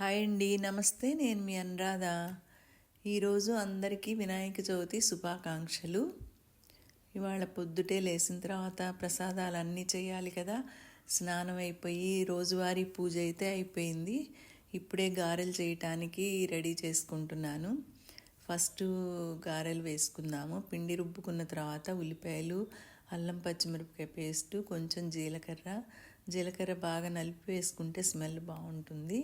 Hi అండి నమస్తే నేను మీ అనురాధ. ఈరోజు అందరికీ వినాయక చవితి శుభాకాంక్షలు. ఇవాళ పొద్దుటే లేచిన తర్వాత ప్రసాదాలు అన్నీ చేయాలి కదా. స్నానం అయిపోయి రోజువారీ పూజ అయితే అయిపోయింది. ఇప్పుడే గారెలు చేయటానికి రెడీ చేసుకుంటున్నాను. ఫస్ట్ గారెలు వేసుకుందాము. పిండి రుబ్బుకున్న తర్వాత ఉల్లిపాయలు అల్లం పచ్చిమిరపకాయ పేస్టు కొంచెం జీలకర్ర. జీలకర్ర బాగా నలిపి వేసుకుంటే స్మెల్ బాగుంటుంది.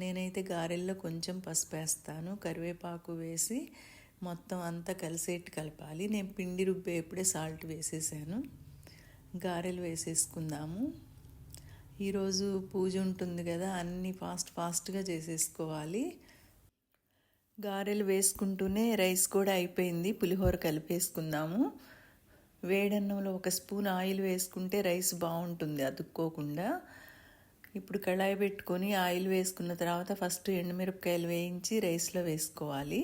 నేనైతే గారెల్లో కొంచెం పసుపు వేస్తాను కరివేపాకు వేసి మొత్తం అంతా కలిసేట్టు కలపాలి. నేను పిండి రుబ్బేప్పుడే సాల్ట్ వేసేసాను. గారెలు వేసేసుకుందాము. ఈరోజు పూజ ఉంటుంది కదా అన్నీ ఫాస్ట్ ఫాస్ట్గా చేసేసుకోవాలి. గారెలు వేసుకుంటూనే రైస్ కూడా అయిపోయింది. పులిహోర కలిపేసుకుందాము. వేడన్నంలో ఒక స్పూన్ ఆయిల్ వేసుకుంటే రైస్ బాగుంటుంది అతుక్కోకుండా. ఇప్పుడు కళాయి పెట్టుకొని ఆయిల్ వేసుకున్న తర్వాత ఫస్ట్ ఎండుమిరపకాయలు వేయించి రైస్లో వేసుకోవాలి.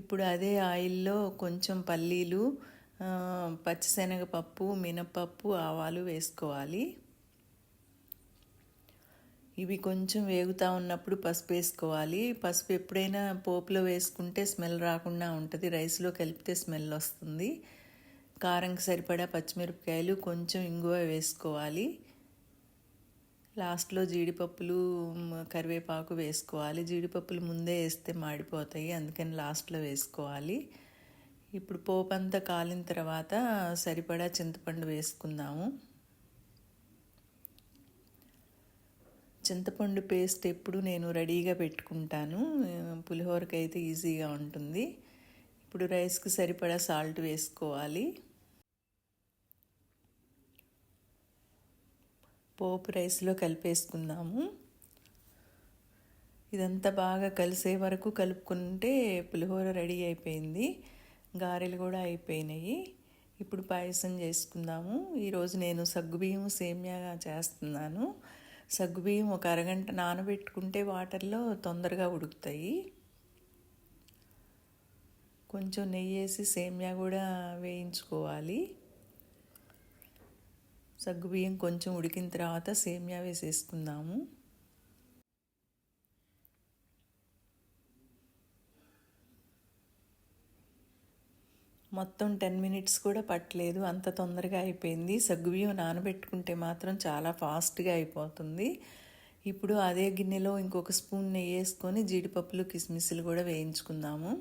ఇప్పుడు అదే ఆయిల్లో కొంచెం పల్లీలు పచ్చిశనగపప్పు మినపప్పు ఆవాలు వేసుకోవాలి. ఇవి కొంచెం వేగుతూ ఉన్నప్పుడు పసుపు వేసుకోవాలి. పసుపు ఎప్పుడైనా పోపులో వేసుకుంటే స్మెల్ రాకుండా ఉంటుంది. రైస్లో కలిపితే స్మెల్ వస్తుంది. కారంకి సరిపడా పచ్చిమిరపకాయలు కొంచెం ఇంగువ వేసుకోవాలి. లాస్ట్లో జీడిపప్పులు కరివేపాకు వేసుకోవాలి. జీడిపప్పులు ముందే వేస్తే మాడిపోతాయి అందుకని లాస్ట్లో వేసుకోవాలి. ఇప్పుడు పోపు అంతా కాలిన తర్వాత సరిపడా చింతపండు వేసుకుందాము. చింతపండు పేస్ట్ ఎప్పుడు నేను రెడీగా పెట్టుకుంటాను. పులిహోరకైతే ఈజీగా ఉంటుంది. ఇప్పుడు రైస్కి సరిపడా సాల్ట్ వేసుకోవాలి. పోపు రైస్లో కలిపేసుకుందాము. ఇదంతా బాగా కలిసే వరకు కలుపుకుంటే పులిహోర రెడీ అయిపోయింది. గారెలు కూడా అయిపోయినాయి. ఇప్పుడు పాయసం చేసుకుందాము. ఈరోజు నేను సగ్గుబియ్యం సేమ్యాగా చేస్తున్నాను. సగ్గుబియ్యం ఒక అరగంట నానబెట్టుకుంటే వాటర్లో తొందరగా ఉడుకుతాయి. కొంచెం నెయ్యి వేసి సేమ్యా కూడా వేయించుకోవాలి. సగ్గుబియ్యం కొంచెం ఉడికిన తర్వాత సేమియా వేసేసుకుందాము. మొత్తం టెన్ మినిట్స్ కూడా పట్టలేదు అంత తొందరగా అయిపోయింది. సగ్గుబియ్యం నానబెట్టుకుంటే మాత్రం చాలా ఫాస్ట్గా అయిపోతుంది. ఇప్పుడు అదే గిన్నెలో ఇంకొక స్పూన్ నెయ్యి వేసుకొని జీడిపప్పులు కిస్మిస్లు కూడా వేయించుకుందాము.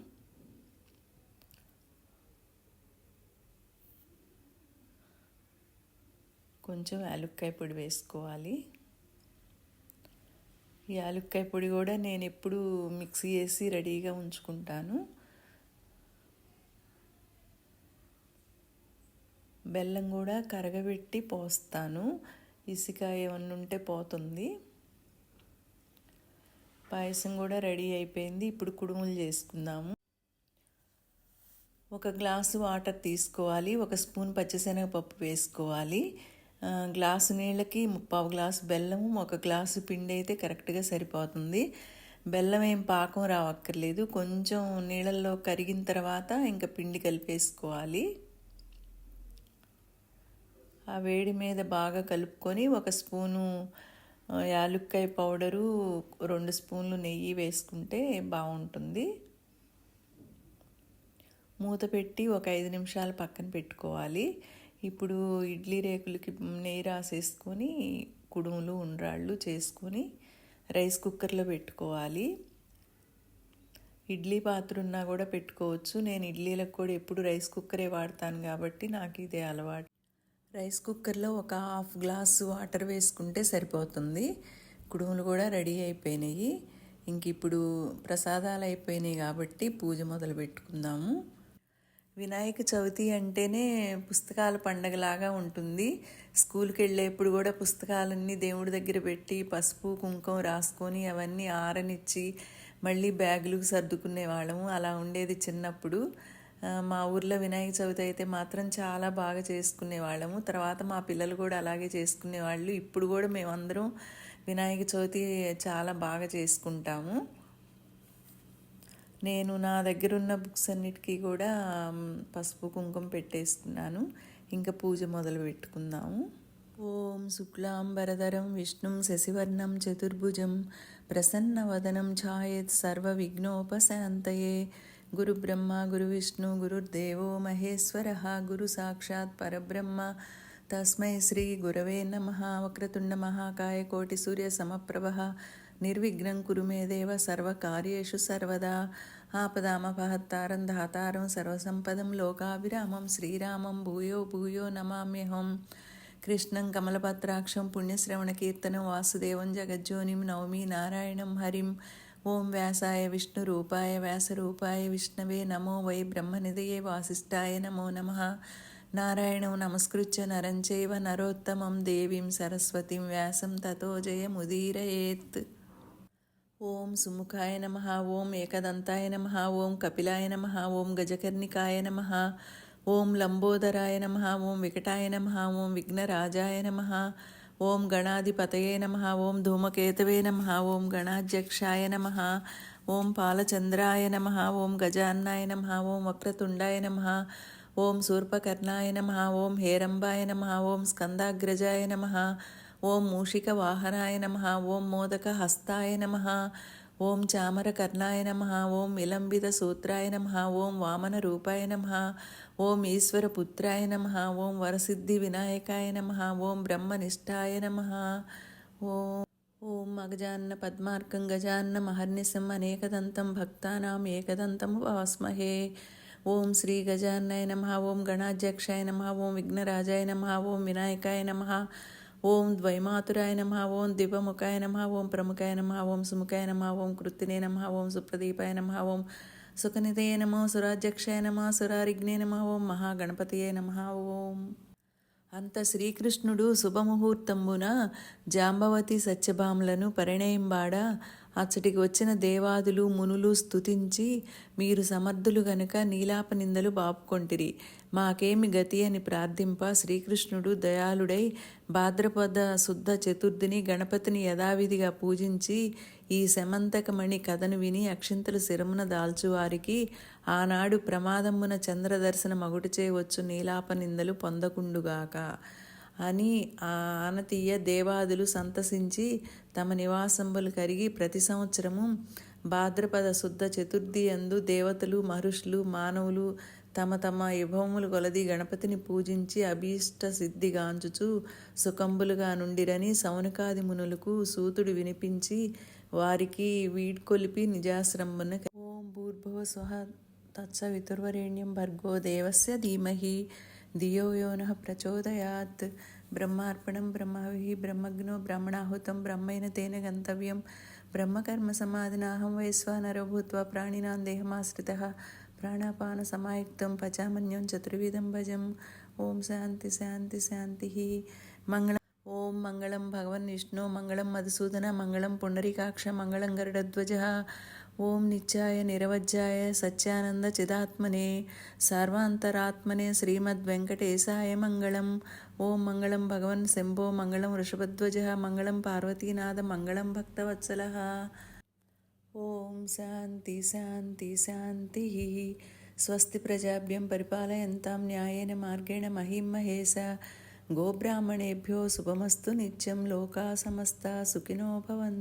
కొంచెం యాలుక్కాయ పొడి వేసుకోవాలి. ఈ యాలుక్కాయ పొడి కూడా నేను ఎప్పుడు మిక్సీ చేసి రెడీగా ఉంచుకుంటాను. బెల్లం కూడా కరగబెట్టి పోస్తాను. ఇసుక ఏమన్నా ఉంటే పోతుంది. పాయసం కూడా రెడీ అయిపోయింది. ఇప్పుడు కుడుములు చేసుకుందాము. ఒక గ్లాసు వాటర్ తీసుకోవాలి. ఒక స్పూన్ పచ్చిశనగపప్పు వేసుకోవాలి. గ్లాసు నీళ్ళకి ముప్పావు గ్లాసు బెల్లము ఒక గ్లాసు పిండి అయితే కరెక్ట్గా సరిపోతుంది. బెల్లం ఏం పాకం రావక్కర్లేదు. కొంచెం నీళ్ళల్లో కరిగిన తర్వాత ఇంకా పిండి కలిపేసుకోవాలి. ఆ వేడి మీద బాగా కలుపుకొని ఒక స్పూను యాలుక్కాయ పౌడరు రెండు స్పూన్లు నెయ్యి వేసుకుంటే బాగుంటుంది. మూత పెట్టి ఒక ఐదు నిమిషాలు పక్కన పెట్టుకోవాలి. ఇప్పుడు ఇడ్లీ రేకులకి నెయ్యి రాసేసుకొని కుడుములు ఉండ్రాళ్ళు చేసుకొని రైస్ కుక్కర్లో పెట్టుకోవాలి. ఇడ్లీ పాత్ర ఉన్నా కూడా పెట్టుకోవచ్చు. నేను ఇడ్లీలకు కూడా ఎప్పుడు రైస్ కుక్కరే వాడతాను కాబట్టి నాకు ఇదే అలవాటు. రైస్ కుక్కర్లో ఒక హాఫ్ గ్లాస్ వాటర్ వేసుకుంటే సరిపోతుంది. కుడుములు కూడా రెడీ అయిపోయినాయి. ఇంక ఇప్పుడు ప్రసాదాలు అయిపోయినాయి కాబట్టి పూజ మొదలు పెట్టుకుందాము వినాయక చవితి అంటేనే పుస్తకాల పండగలాగా ఉంటుంది. స్కూల్కి వెళ్ళేప్పుడు కూడా పుస్తకాలన్నీ దేవుడి దగ్గర పెట్టి పసుపు కుంకుమ రాసుకొని అవన్నీ ఆరనిచ్చి మళ్ళీ బ్యాగులు సర్దుకునే వాళ్ళము. అలా ఉండేది చిన్నప్పుడు. మా ఊర్లో వినాయక చవితి అయితే మాత్రం చాలా బాగా చేసుకునే వాళ్ళము. తర్వాత మా పిల్లలు కూడా అలాగే చేసుకునేవాళ్ళు ఇప్పుడు కూడా మేమందరం వినాయక చవితి చాలా బాగా చేసుకుంటాము. నేను నా దగ్గరున్న బుక్స్ అన్నిటికీ కూడా పసుపు కుంకుమ పెట్టేస్తున్నాను. ఇంకా పూజ మొదలు పెట్టుకుందాము. ఓం శుక్లాంబరధరం విష్ణుం శశివర్ణం చతుర్భుజం ప్రసన్నవదనం ఛాయత్ సర్వ విఘ్నోపశాంతయే. గురు బ్రహ్మ గురు విష్ణు గురుర్దేవో మహేశ్వర గురు సాక్షాత్ పరబ్రహ్మ. తస్మై శ్రీ గురవే నమ. వక్రతుండ మహాకాయ కోటి సూర్య సమప్రభ. నిర్విఘ్నం కురుమేదేవ సర్వకార్యేషు సర్వదా. ఆపదామపహత్తారం ధాతారం సర్వసంపదం లోకాభిరామం శ్రీరామం భూయో భూయో నమామ్యహం. కృష్ణం కమలపత్రాక్షం పుణ్యశ్రవణ కీర్తనం వాసుదేవం జగజ్జోనిం నవమి నారాయణం హరిం. ఓం వ్యాసాయ విష్ణు రూపాయ వ్యాసరూపాయ విష్ణవే నమో వై బ్రహ్మనిధయే వాసిష్టాయ నమో నమ. నారాయణం నమస్కృత్య నరం చైవ నరోత్తమం దేవీం సరస్వతిం వ్యాసం తతో జయముదీరయేత్. ఓం సుముఖాయ నమ ఓం ఏకదంతాయ నమ ఓం కపిలాయ నమ ఓం గజకర్ణికాయ నమ ఓం లంబోదరాయ నమ ఓం వికటాయ నమ ఓం విఘ్నరాజాయ నమ ఓం గణాధిపతయే నమ ఓం ధూమకేతవే నమ ఓం గణాధ్యక్షాయ నమ ఓం పాలచంద్రాయ నమ ఓం గజాన్నాయ నమ ఓం వక్రతుండాయ నమ ఓం శూర్పకర్ణాయ నమ ఓం హేరంబాయ నమ ఓం స్కందాగ్రజాయ నమ ఓం మూషిక వాహనాయ నమ ఓం మోదక హస్తాయ నమ ఓం చామర కర్ణాయ నమ ఓం విలంబిత సూత్రాయ నమ ఓం వామన రూపాయ నమ ఓం ఈశ్వర పుత్రాయ నమ ఓం వరసిద్ధి వినాయకాయ నమ ఓం బ్రహ్మనిష్టాయ నమ ఓం ఓం మగజాన్న పద్మార్కం గజాన్న మహర్నిశం అనేకదంతం భక్తానాం ఏకదంతం వాస్మహే ఓం శ్రీ గజాన్నాయ నమ ఓం గణాధ్యక్షాయ నమ ఓం విఘ్నరాజాయ నమ ఓం వినాయకాయ నమ ఓం ద్వైమాతురాయ నమ ఓం దివముఖాయ నమ ఓం ప్రముఖాయ నమ ఓం సుముఖాయ నమ ఓం కృత్తినే నమ ఓం సుప్రదీపాయ నమ ఓం సుఖనిధయ నమ సురాధ్యక్షాయ నమ సురారిగ్నే నమ ఓం మహాగణపతియే నమ ఓం. అంత శ్రీకృష్ణుడు శుభముహూర్తంబున జాంబవతి సత్యభామలను పరిణయంబాడ అచ్చటికి వచ్చిన దేవాదులు మునులు స్తుతించి మీరు సమర్థులు గనుక నీలాప నిందలు బాపుకొంటిరి. మాకేమి గతి అని ప్రార్థింప శ్రీకృష్ణుడు దయాళుడై భాద్రపద శుద్ధ చతుర్థిని గణపతిని యథావిధిగా పూజించి ఈ శమంతకమణి కథను విని అక్షింతలు శిరమున దాల్చువారికి ఆనాడు ప్రమాదమున చంద్రదర్శన మగుట చేయవచ్చు నీలాప నిందలు పొందకుండుగాక. అని ఆ ఆనతీయ దేవాదులు సంతసించి తమ నివాసంబులు కరిగి ప్రతి సంవత్సరము భాద్రపద శుద్ధ చతుర్థి అందు దేవతలు మహర్షులు మానవులు తమ తమ విభవములు కొలది గణపతిని పూజించి అభీష్ట సిద్ధిగాంచుచు సుఖంబులుగా నుండిరని సౌనకాది మునులకు సూతుడు వినిపించి వారికి వీడ్కొలిపి నిజాశ్రమన ఓం భూర్భువ స్వహ తత్సవితుర్వరేణ్యం భర్గో దేవస్య ధీమహి ధియో యో నః ప్రచోదయాత్ బ్రహ్మార్పణం బ్రహ్మవి బ్రహ్మజ్ఞో బ్రహ్మణాహుతం బ్రహ్మైన తేన గంతవ్యం బ్రహ్మకర్మ సమాధినాహం వైశ్వానరో భూత్వా ప్రాణినాం దేహమాశ్రిత ప్రాణాపాన సమాయుక్తం పచామన్యం చతుర్విధం భజం ఓం శాంతి శాంతి శాంతి మంగళం ఓం మంగళం భగవన్ విష్ణు మంగళం మధుసూదన మంగళం పుండరీకాక్ష మంగళం గరుడధ్వజ ఓం నిత్యాయ నిరవధ్యాయ సత్యానంద చిదాత్మనే సర్వాంతరాత్మనే శ్రీమద్ వెంకటేశాయ మంగళం. ఓం మంగళం భగవన్ శంభో మంగళం వృషభధ్వజ మంగళం పార్వతీనాథ మంగళం భక్తవత్సల. ఓం శాంతి శాంతి శాంతి. స్వస్తి ప్రజాభ్యం పరిపాలయంతాం న్యాయేన మార్గేణ మహిం మహేశ. గోబ్రాహ్మణేభ్యో శుభమస్తు నిత్యం లోకా సమస్త సుఖినో భవంతు.